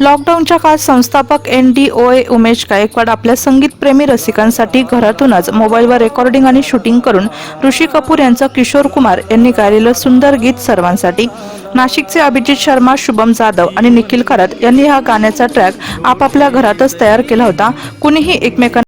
लॉकडाऊनच्या काळात संस्थापक N D O A Umesh Gaikwad आपल्या संगीतप्रेमी रसिकांसाठी घरातूनच मोबाईलवर रेकॉर्डिंग आणि शूटिंग करून ऋषी कपूर यांचं किशोर कुमार यांनी गायलेलं सुंदर गीत सर्वांसाठी. नाशिकचे अभिजित शर्मा शुभम जाधव आणि निखिल खरत यांनी हा गाण्याचा ट्रॅक आपापल्या घरातच तयार केला होता. कुणीही एकमेकांना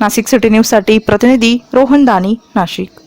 नाशिक सिटी न्यूजसाठी प्रतिनिधी रोहन दानी नाशिक.